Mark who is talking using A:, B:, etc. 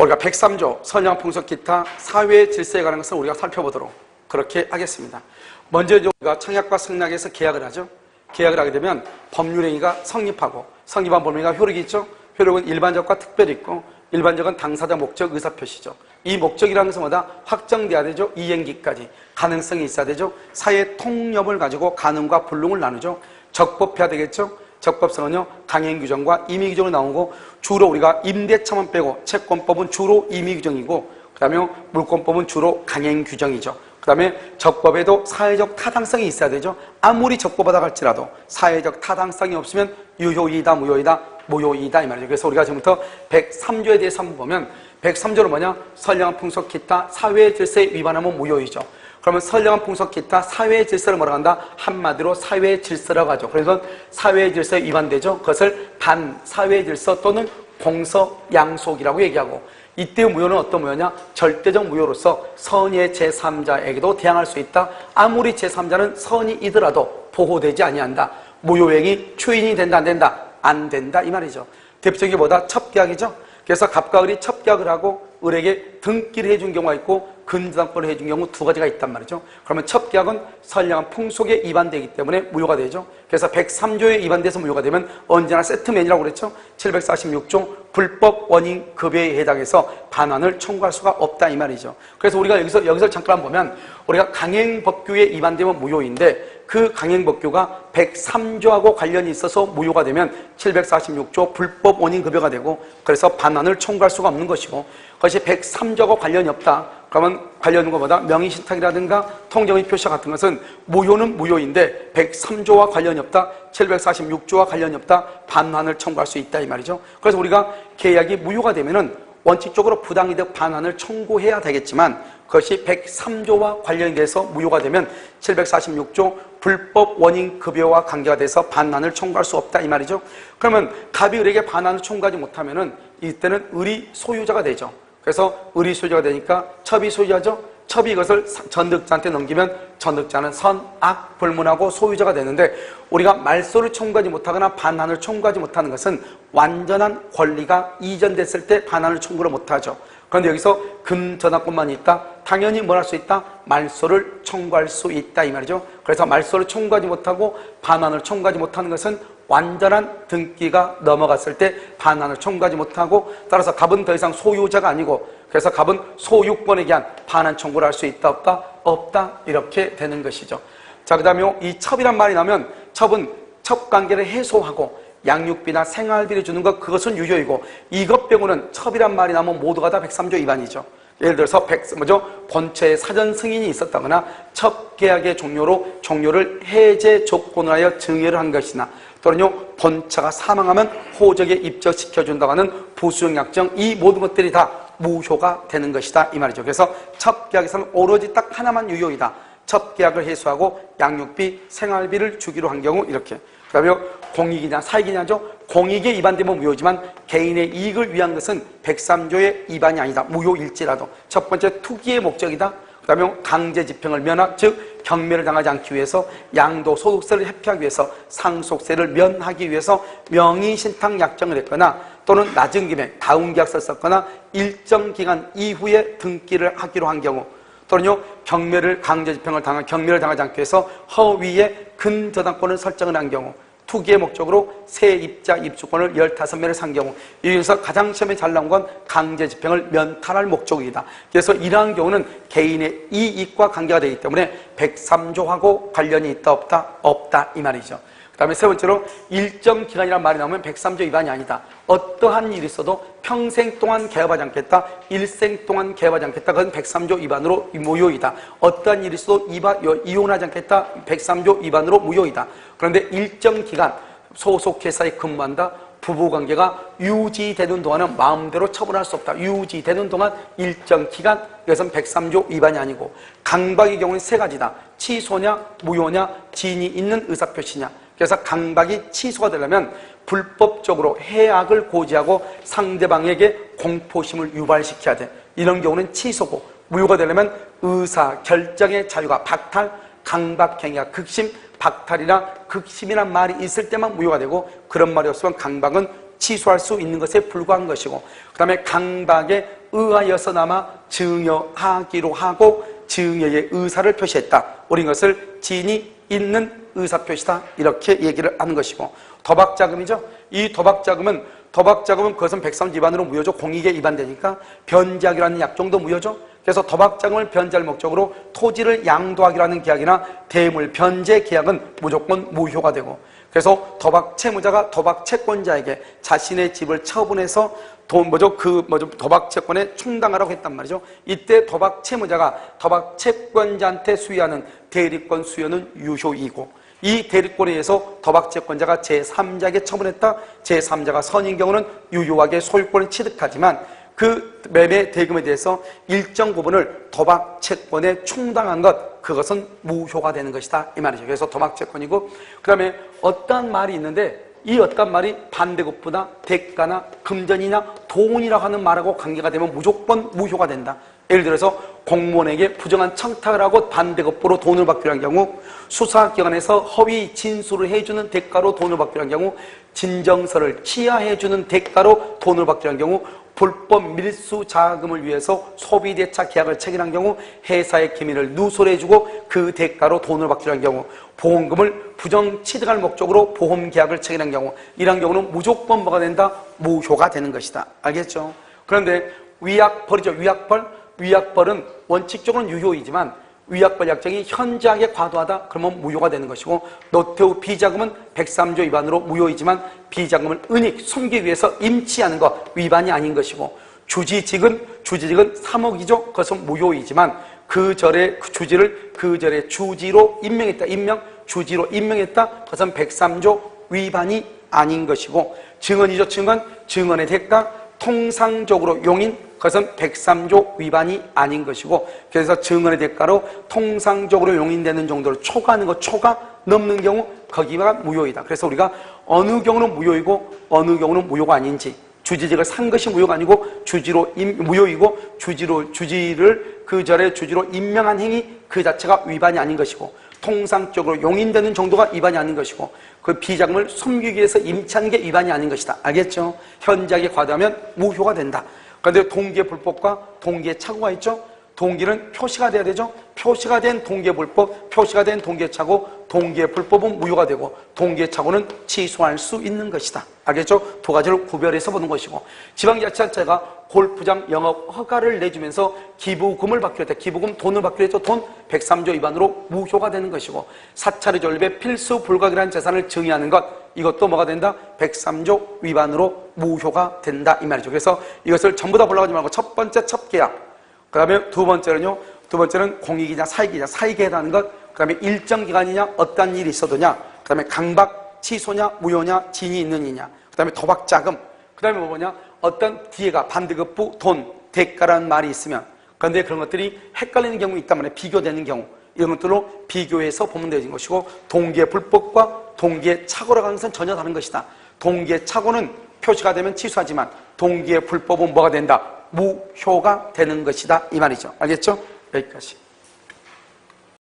A: 우리가 103조 선량 풍속 기타 사회 질서에 관한 것을 우리가 살펴보도록 그렇게 하겠습니다. 먼저 우리가 청약과 승낙에서 계약을 하죠. 계약을 하게 되면 법률행위가 성립하고 성립한 법률행위가 효력이 있죠. 효력은 일반적과 특별히 있고 일반적은 당사자 목적 의사표시죠. 이 목적이라는 것은 뭐다? 확정돼야 되죠. 이행기까지. 가능성이 있어야 되죠. 사회 통념을 가지고 가능과 불능을 나누죠. 적법해야 되겠죠. 적법성은요 강행 규정과 임의 규정으로 나오고 주로 우리가 임대차만 빼고 채권법은 주로 임의 규정이고 그다음에 물권법은 주로 강행 규정이죠. 그다음에 적법에도 사회적 타당성이 있어야 되죠. 아무리 적법하다 할지라도 사회적 타당성이 없으면 유효이다 무효이다 무효이다 이 말이죠. 그래서 우리가 지금부터 103조에 대해서 한번 보면 103조는 뭐냐? 선량한 풍속 기타 사회 질서에 위반하면 무효이죠. 그러면 선량한 풍속 기타 사회 질서를 뭐라고 한다? 한마디로 사회 질서라고 하죠. 그래서 사회 질서에 위반되죠. 그것을 반사회 질서 또는 공서 양속이라고 얘기하고 이때 무효는 어떤 무효냐? 절대적 무효로서 선의의 제3자에게도 대항할 수 있다. 아무리 제3자는 선의이더라도 보호되지 아니한다. 무효행위 추인이 된다 안 된다? 안 된다 이 말이죠. 대표적인 게 뭐다? 첩계약이죠. 그래서 갑과 을이 첩계약을 하고 을에게 등기를 해준 경우가 있고 근저당권을 해준 경우 두 가지가 있단 말이죠. 그러면 첩계약은 선량한 풍속에 위반되기 때문에 무효가 되죠. 그래서 103조에 위반돼서 무효가 되면 언제나 세트맨이라고 그랬죠. 746조 불법 원인 급여에 해당해서 반환을 청구할 수가 없다 이 말이죠. 그래서 우리가 여기서 여기서 잠깐 보면 우리가 강행법규에 위반되면 무효인데 그 강행법규가 103조하고 관련이 있어서 무효가 되면 746조 불법 원인 급여가 되고 그래서 반환을 청구할 수가 없는 것이고 그것이 103조하고 관련이 없다. 그러면 관련 것보다 명의신탁이라든가 통정의 표시 같은 것은 무효는 무효인데 103조와 관련이 없다. 746조와 관련이 없다. 반환을 청구할 수 있다 이 말이죠. 그래서 우리가 계약이 무효가 되면은 원칙적으로 부당이득 반환을 청구해야 되겠지만 그것이 103조와 관련이 돼서 무효가 되면 746조 불법 원인 급여와 관계가 돼서 반환을 청구할 수 없다 이 말이죠. 그러면 갑이 을에게 반환을 청구하지 못하면은 이때는 을이 소유자가 되죠. 그래서 을이 소유자가 되니까 첩이 소유자죠. 첩이 이것을 전득자한테 넘기면 전득자는 선, 악, 불문하고 소유자가 되는데 우리가 말소를 청구하지 못하거나 반환을 청구하지 못하는 것은 완전한 권리가 이전됐을 때 반환을 청구를 못하죠. 그런데 여기서 금 전화권만 있다? 당연히 뭘 할 수 있다? 말소를 청구할 수 있다 이 말이죠. 그래서 말소를 청구하지 못하고 반환을 청구하지 못하는 것은 완전한 등기가 넘어갔을 때 반환을 청구하지 못하고 따라서 갑은 더 이상 소유자가 아니고 그래서 갑은 소유권에 대한 반환 청구를 할 수 있다 없다? 없다 이렇게 되는 것이죠. 자 그다음에 이 첩이란 말이 나면 첩은 첩 관계를 해소하고 양육비나 생활비를 주는 것 그것은 유효이고 이것 빼고는 첩이란 말이 나면 모두가 다 103조 위반이죠. 예를 들어서 백, 뭐죠? 본처에 사전 승인이 있었다거나 첩 계약의 종료로 종료를 해제 조건으로 하여 증여를 한 것이나 또는요 본처가 사망하면 호적에 입적시켜준다고 하는 부수용 약정 이 모든 것들이 다 무효가 되는 것이다 이 말이죠. 그래서 첩 계약에서는 오로지 딱 하나만 유효이다. 첩 계약을 해소하고 양육비, 생활비를 주기로 한 경우 이렇게 그다음에 공익이냐 사익이냐죠. 공익에 위반되면 무효지만 개인의 이익을 위한 것은 103조의 위반이 아니다. 무효일지라도 첫 번째 투기의 목적이다. 그 다음에 강제 집행을 면하 즉 경매를 당하지 않기 위해서 양도 소득세를 회피하기 위해서 상속세를 면하기 위해서 명의 신탁 약정을 했거나 또는 낮은 금액 다운 계약서를 썼거나 일정 기간 이후에 등기를 하기로 한 경우 또는요 경매를 강제 집행을 당한 경매를 당하지 않기 위해서 허위의 근저당권을 설정을 한 경우 투기의 목적으로 세입자 입주권을 15매를 산 경우 이 중에서 가장 시험에 잘 나온 건 강제 집행을 면탈할 목적이다. 그래서 이러한 경우는 개인의 이익과 관계가 되기 때문에 103조하고 관련이 있다 없다? 없다 이 말이죠. 그 다음에 세 번째로 일정 기간이라는 말이 나오면 103조 위반이 아니다. 어떠한 일이 있어도 평생 동안 개업하지 않겠다. 일생 동안 개업하지 않겠다. 그건 103조 위반으로 무효이다. 어떠한 일이 있어도 이혼하지 않겠다. 103조 위반으로 무효이다. 그런데 일정 기간 소속 회사에 근무한다. 부부관계가 유지되는 동안은 마음대로 처분할 수 없다. 유지되는 동안 일정 기간 이것은 103조 위반이 아니고 강박의 경우는 세 가지다. 취소냐 무효냐 지인이 있는 의사표시냐 그래서 강박이 취소가 되려면 불법적으로 해악을 고지하고 상대방에게 공포심을 유발시켜야 돼. 이런 경우는 취소고 무효가 되려면 의사 결정의 자유가 박탈, 강박행위가 극심, 박탈이나 극심이란 말이 있을 때만 무효가 되고 그런 말이 없으면 강박은 취소할 수 있는 것에 불과한 것이고 그 다음에 강박에 의하여서나마 증여하기로 하고 증여의 의사를 표시했다. 우리 이것을 진이 있는 의사표시다. 이렇게 얘기를 하는 것이고 도박자금이죠. 이 도박자금은 도박자금은 그것은 백삼 위반으로 무효죠. 공익에 위반되니까 변제하기라는 약정도 무효죠. 그래서 도박자금을 변제할 목적으로 토지를 양도하기라는 계약이나 대물 변제 계약은 무조건 무효가 되고 그래서 도박 채무자가 도박 채권자에게 자신의 집을 처분해서 돈 뭐죠 그 뭐죠 도박 채권에 충당하라고 했단 말이죠. 이때 도박 채무자가 도박 채권자한테 수여하는 대리권 수여는 유효이고 이 대리권에 의해서 도박 채권자가 제3자에게 처분했다. 제3자가 선인 경우는 유효하게 소유권을 취득하지만 그 매매 대금에 대해서 일정 부분을 도박 채권에 충당한 것 그것은 무효가 되는 것이다 이 말이죠. 그래서 도박 채권이고 그다음에 어떠한 말이 있는데 이 어떠한 말이 반대급부나 대가나 금전이나 돈이라고 하는 말하고 관계가 되면 무조건 무효가 된다. 예를 들어서 공무원에게 부정한 청탁을 하고 반대급부로 돈을 받기로 한 경우 수사기관에서 허위 진술을 해주는 대가로 돈을 받기로 한 경우 진정서를 취하해주는 대가로 돈을 받기로 한 경우 불법 밀수 자금을 위해서 소비대차 계약을 체결한 경우 회사의 기밀을 누설해주고 그 대가로 돈을 받기로 한 경우 보험금을 부정 취득할 목적으로 보험 계약을 체결한 경우 이런 경우는 무조건 뭐가 된다? 무효가 되는 것이다. 알겠죠? 그런데 위약벌이죠. 위약벌. 위약벌은 원칙적으로는 유효이지만 위약벌 약정이 현저하게 과도하다 그러면 무효가 되는 것이고 노태우 비자금은 103조 위반으로 무효이지만 비자금을 은닉 숨기 위해서 임치하는 것 위반이 아닌 것이고 주지직은 주지직은 3억이죠. 그것은 무효이지만 그 절에 그 주지를 그 절에 주지로 임명했다. 임명 주지로 임명했다. 그것은 103조 위반이 아닌 것이고 증언이죠. 증언. 증언의 대가 통상적으로 용인 그것은 103조 위반이 아닌 것이고 그래서 증언의 대가로 통상적으로 용인되는 정도를 초과하는 것 초과 넘는 경우 거기가 무효이다. 그래서 우리가 어느 경우는 무효이고 어느 경우는 무효가 아닌지 주지직을 산 것이 무효가 아니고 주지로 임, 무효이고 주지로 주지를 그 절에 주지로 임명한 행위 그 자체가 위반이 아닌 것이고 통상적으로 용인되는 정도가 위반이 아닌 것이고 그 비자금을 숨기기 위해서 임치하는 게 위반이 아닌 것이다. 알겠죠? 현저하게 과도하면 무효가 된다. 그런데 동계 불법과 동계 착오가 있죠? 동기는 표시가 돼야 되죠? 표시가 된 동계 불법, 표시가 된 동계 착오, 동계 불법은 무효가 되고 동계 착오는 취소할 수 있는 것이다. 알겠죠? 두 가지를 구별해서 보는 것이고 지방자치단체가 골프장 영업 허가를 내주면서 기부금을 받기로 했다. 기부금 돈을 받기로 했죠. 돈 103조 위반으로 무효가 되는 것이고 사찰의 존립에 필수 불가결한 재산을 증여하는 것 이것도 뭐가 된다? 103조 위반으로 무효가 된다 이 말이죠. 그래서 이것을 전부 다 보려고 하지 말고 첫 번째 첫 계약 그 다음에 두 번째는요, 두 번째는 공익이냐 사익이냐, 해당하는 것, 그 다음에 일정 기간이냐, 어떤 일이 있어도냐, 그 다음에 강박, 취소냐, 무효냐, 진이 있는 이냐, 그 다음에 도박 자금, 그 다음에 뭐냐, 어떤 뒤에가 반대급부, 돈, 대가라는 말이 있으면, 그런데 그런 것들이 헷갈리는 경우 있단 말이에요. 비교되는 경우. 이런 것들로 비교해서 보면 되는 것이고, 동기의 불법과 동기의 착오라고 하는 것은 전혀 다른 것이다. 동기의 착오는 표시가 되면 취소하지만, 동기의 불법은 뭐가 된다? 무효가 되는 것이다 이 말이죠. 알겠죠? 여기까지.